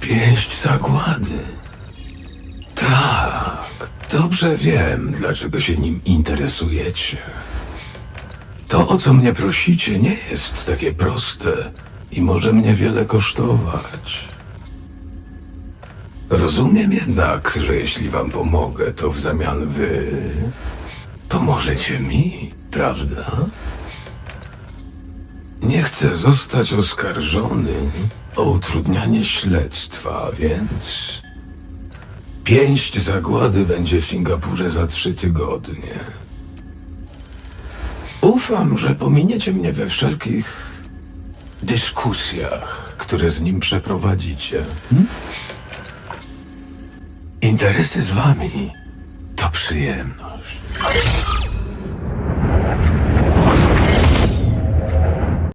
Pięść zagłady. Tak, dobrze wiem, dlaczego się nim interesujecie. To, o co mnie prosicie, nie jest takie proste i może mnie wiele kosztować. Rozumiem jednak, że jeśli wam pomogę, to w zamian wy pomożecie mi, prawda? Nie chcę zostać oskarżony o utrudnianie śledztwa, więc pięść zagłady będzie w Singapurze za trzy tygodnie. Ufam, że pominiecie mnie we wszelkich dyskusjach, które z nim przeprowadzicie. Hm? Interesy z wami to przyjemność.